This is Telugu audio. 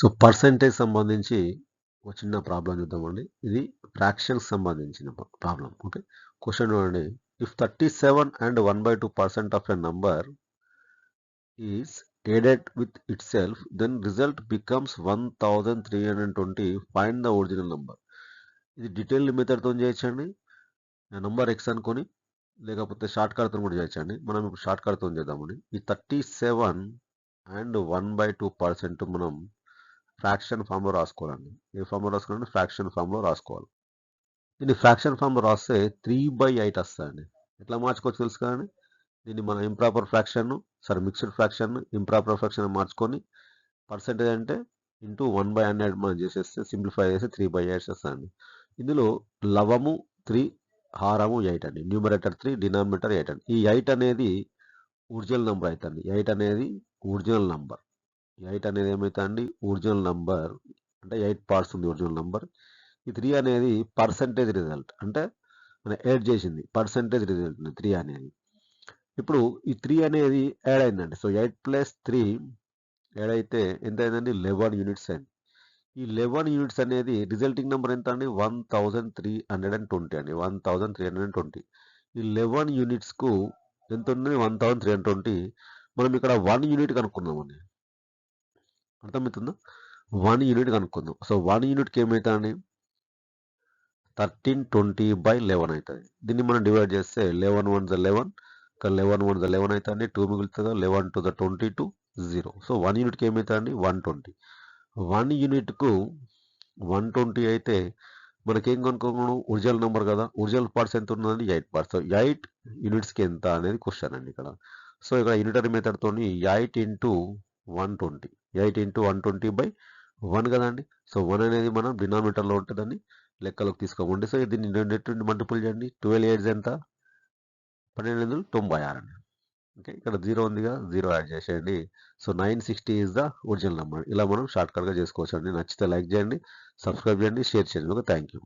సో పర్సెంటేజ్ సంబంధించి ఒక చిన్న ప్రాబ్లం చూద్దామండి. ఇది ఫ్రాక్షన్స్ సంబంధించిన ప్రాబ్లం ఓకే క్వశ్చన్ చూడండి. If thirty seven and one by two percent of a number is added with itself then result becomes 1320 find the original number. ఇది డీటెయిల్డ్ మెథడ్తో చేయొచ్చండి. నంబర్ ఎక్స్ అనుకొని లేకపోతే షార్ట్ కట్తో కూడా చేయొచ్చండి. మనం ఇప్పుడు షార్ట్ కట్తో చేద్దామండి. ఈ thirty seven and one by two percent మనం ఫ్రాక్షన్ ఫామ్లో రాసుకోవాలండి. ఏ ఫామ్లో రాసుకోవాలంటే ఫ్రాక్షన్ ఫామ్లో రాసుకోవాలి. దీన్ని ఫ్రాక్షన్ ఫామ్లో రాస్తే త్రీ బై ఎయిట్ వస్తుందండి ఎట్లా మార్చుకోవచ్చు తెలుసు కదండి? దీన్ని మనం improper fraction sorry mixed fraction improper fraction మార్చుకొని పర్సెంటేజ్ అంటే ఇంటూ వన్ బై హండ్రెడ్ మనం చేసేస్తే సింప్లిఫై చేస్తే త్రీ బై ఎయిట్ వస్తుంది ఇందులో లవము త్రీ హారము ఎయిట్ అండి. న్యూమరేటర్ త్రీ డినామినేటర్ ఎయిట్ అండి. ఈ ఎయిట్ అనేది ఒరిజినల్ నెంబర్ అవుతుంది ఎయిట్ అనేది ఒరిజినల్ నెంబర్ ఎయిట్ అనేది ఏమవుతుంది ఒరిజినల్ నంబర్. అంటే ఎయిట్ పార్ట్స్ ఉంది ఒరిజినల్ నంబర్. ఈ త్రీ అనేది పర్సంటేజ్ రిజల్ట్. అంటే మన యాడ్ చేసింది. పర్సంటేజ్ రిజల్ట్ త్రీ అనేది. ఇప్పుడు ఈ త్రీ అనేది యాడ్ అయిందండి. So eight plus three add అయితే ఎంత అయిందండి? లెవెన్ యూనిట్స్ అయింది. ఈ లెవెన్ యూనిట్స్ అనేది రిజల్టింగ్ నెంబర్ ఎంత అండి? One thousand three hundred and twenty అండి. One thousand three hundred and twenty. ఈ లెవెన్ యూనిట్స్కు ఎంత ఉంది one thousand three hundred twenty. మనం ఇక్కడ వన్ యూనిట్ కనుక్కున్నామండి అర్థమవుతుందా? వన్ యూనిట్ కనుక్కుందాం. సో వన్ యూనిట్కి ఏమవుతుందండి థర్టీన్ ట్వంటీ బై లెవెన్ అవుతుంది దీన్ని మనం డివైడ్ చేస్తే eleven one the eleven eleven one the eleven అవుతుంది two మిగులుతుందా? Eleven to the twenty two zero so one యూనిట్కి ఏమవుతుందండి వన్ ట్వంటీ వన్ యూనిట్కు వన్ ట్వంటీ అయితే మనకేం కనుక్కోను ఒరిజినల్ నెంబర్ కదా? ఒరిజినల్ పార్ట్స్ ఎంత ఉన్నదండి? ఎయిట్ పార్ట్స్ సో ఎయిట్ యూనిట్స్కి ఎంత అనేది క్వశ్చన్ అండి ఇక్కడ. సో ఇక్కడ unitary మెథడ్తో eight into one twenty. Eight into one twenty by one కదండి. సో వన్ అనేది మనం డినామినేటర్లో ఉంటుందని లెక్కలోకి తీసుకోమండి. సో దీన్ని రెండింటి మల్టిపుల్ చేయండి. ట్వెల్వ్ ఎయిట్స్ ఎంత? పన్నెండు వందలు తొంభై ఆరు అండి. ఓకే ఇక్కడ జీరో ఉందిగా జీరో యాడ్ చేసేయండి. So nine sixty is the original number. ఇలా మనం షార్ట్కట్గా చేసుకోవచ్చు అండి నచ్చితే లైక్ చేయండి సబ్స్క్రైబ్ చేయండి షేర్ చేయండి. Okay thank you.